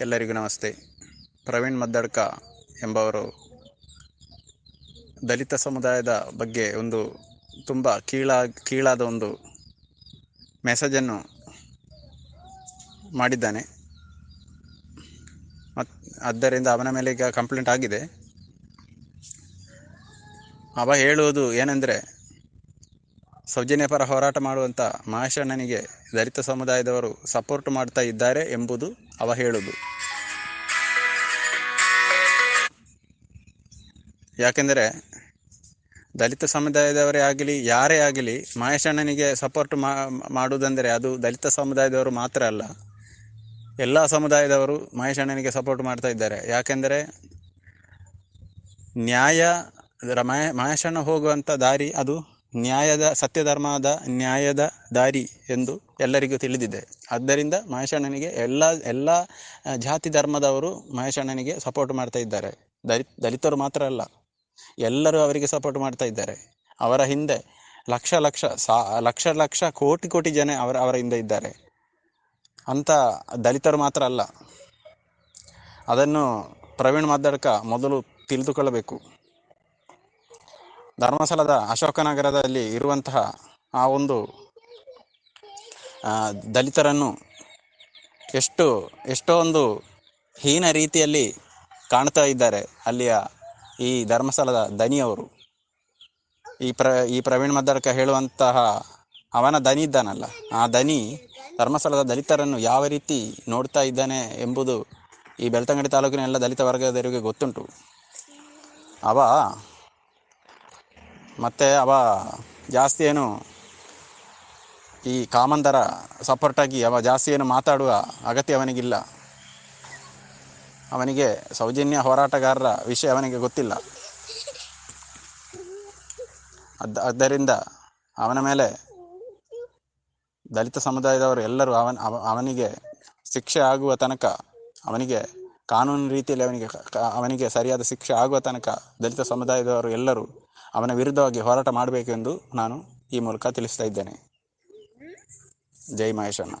ಎಲ್ಲರಿಗೂ ನಮಸ್ತೆ. ಪ್ರವೀಣ್ ಮದ್ದಡ್ಕ ಎಂಬವರು ದಲಿತ ಸಮುದಾಯದ ಬಗ್ಗೆ ಒಂದು ತುಂಬ ಕೀಳಾ, ಕೀಳಾದ ಒಂದು ಮೆಸೇಜನ್ನು ಮಾಡಿದ್ದಾನೆ. ಮತ್ತು ಆದ್ದರಿಂದ ಅವನ ಮೇಲೆ ಈಗ ಕಂಪ್ಲೇಂಟ್ ಆಗಿದೆ. ಅವ ಹೇಳುವುದು ಏನೆಂದರೆ ಸೌಜನ್ಯ ಪರ ಹೋರಾಟ ಮಾಡುವಂಥ ಮಹೇಶಣ್ಣನಿಗೆ ದಲಿತ ಸಮುದಾಯದವರು ಸಪೋರ್ಟ್ ಮಾಡ್ತಾ ಇದ್ದಾರೆ ಎಂಬುದು ಅವ ಹೇಳುವುದು ಯಾಕೆಂದರೆ ದಲಿತ ಸಮುದಾಯದವರೇ ಆಗಲಿ, ಯಾರೇ ಆಗಲಿ ಮಹೇಶಣ್ಣನಿಗೆ ಸಪೋರ್ಟ್ ಮಾಡುವುದಂದರೆ ಅದು ದಲಿತ ಸಮುದಾಯದವರು ಮಾತ್ರ ಅಲ್ಲ. ಎಲ್ಲ ಸಮುದಾಯದವರು ಮಹೇಶಣ್ಣನಿಗೆ ಸಪೋರ್ಟ್ ಮಾಡ್ತಾ ಇದ್ದಾರೆ. ಯಾಕೆಂದರೆ ನ್ಯಾಯ ಮಹೇ ಮಹೇಶಣ್ಣ ಹೋಗುವಂಥ ದಾರಿ ಅದು ನ್ಯಾಯದ, ಸತ್ಯಧರ್ಮದ ನ್ಯಾಯದ ದಾರಿ ಎಂದು ಎಲ್ಲರಿಗೂ ತಿಳಿದಿದೆ. ಆದ್ದರಿಂದ ಮಹೇಶಣ್ಣನಿಗೆ ಎಲ್ಲ ಎಲ್ಲ ಜಾತಿ ಧರ್ಮದವರು ಮಹೇಶಣ್ಣನಿಗೆ ಸಪೋರ್ಟ್ ಮಾಡ್ತಾ ಇದ್ದಾರೆ. ದಲಿ ದಲಿತರು ಮಾತ್ರ ಅಲ್ಲ, ಎಲ್ಲರೂ ಅವರಿಗೆ ಸಪೋರ್ಟ್ ಮಾಡ್ತಾ ಇದ್ದಾರೆ. ಅವರ ಹಿಂದೆ ಲಕ್ಷ ಲಕ್ಷ, ಸಾ, ಲಕ್ಷ ಲಕ್ಷ ಕೋಟಿ ಕೋಟಿ ಜನ ಅವರ ಅವರ ಹಿಂದೆ ಇದ್ದಾರೆ. ಅಂತ ದಲಿತರು ಮಾತ್ರ ಅಲ್ಲ, ಅದನ್ನು ಪ್ರವೀಣ್ ಮಾದಡ್ಕ ಮೊದಲು ತಿಳಿದುಕೊಳ್ಳಬೇಕು. ಧರ್ಮಸ್ಥಳದ ಅಶೋಕನಗರದಲ್ಲಿ ಇರುವಂತಹ ಆ ಒಂದು ದಲಿತರನ್ನು ಎಷ್ಟು, ಎಷ್ಟೋ ಒಂದು ಹೀನ ರೀತಿಯಲ್ಲಿ ಕಾಣ್ತಾ ಇದ್ದಾರೆ ಅಲ್ಲಿಯ ಈ ಧರ್ಮಸ್ಥಳದ ದನಿಯವರು. ಈ ಪ್ರ, ಈ ಪ್ರವೀಣ್ ಮದ್ದಡ್ಕ ಹೇಳುವಂತಹ ಅವನ ದನಿ ಇದ್ದಾನಲ್ಲ, ಆ ದನಿ ಧರ್ಮಸ್ಥಳದ ದಲಿತರನ್ನು ಯಾವ ರೀತಿ ನೋಡ್ತಾ ಇದ್ದಾನೆ ಎಂಬುದು ಈ ಬೆಳ್ತಂಗಡಿ ತಾಲೂಕಿನ ಎಲ್ಲ ದಲಿತ ವರ್ಗದವರಿಗೆ ಗೊತ್ತುಂಟು. ಅವ ಮತ್ತು ಅವ ಜಾಸ್ತಿ ಏನು ಈ ಕಾಮಂದರ ಸಪೋರ್ಟಾಗಿ ಅವ ಜಾಸ್ತಿ ಏನು ಮಾತಾಡುವ ಅಗತ್ಯ ಅವನಿಗಿಲ್ಲ. ಅವನಿಗೆ ಸೌಜನ್ಯ ಹೋರಾಟಗಾರರ ವಿಷಯ ಅವನಿಗೆ ಗೊತ್ತಿಲ್ಲ. ಅದ್, ಆದ್ದರಿಂದ ಅವನ ಮೇಲೆ ದಲಿತ ಸಮುದಾಯದವರು ಎಲ್ಲರೂ ಅವನ ಅವನಿಗೆ ಶಿಕ್ಷೆ ಆಗುವ ತನಕ ಅವನಿಗೆ ಕಾನೂನು ರೀತಿಯಲ್ಲಿ ಅವನಿಗೆ ಅವನಿಗೆ ಸರಿಯಾದ ಶಿಕ್ಷೆ ಆಗುವ ತನಕ ದಲಿತ ಸಮುದಾಯದವರು ಎಲ್ಲರೂ ಅವನ ವಿರುದ್ಧವಾಗಿ ಹೋರಾಟ ಮಾಡಬೇಕೆಂದು ನಾನು ಈ ಮೂಲಕ ತಿಳಿಸ್ತಾ ಇದ್ದೇನೆ. ಜೈ ಮಹೇಶಣ್ಣ.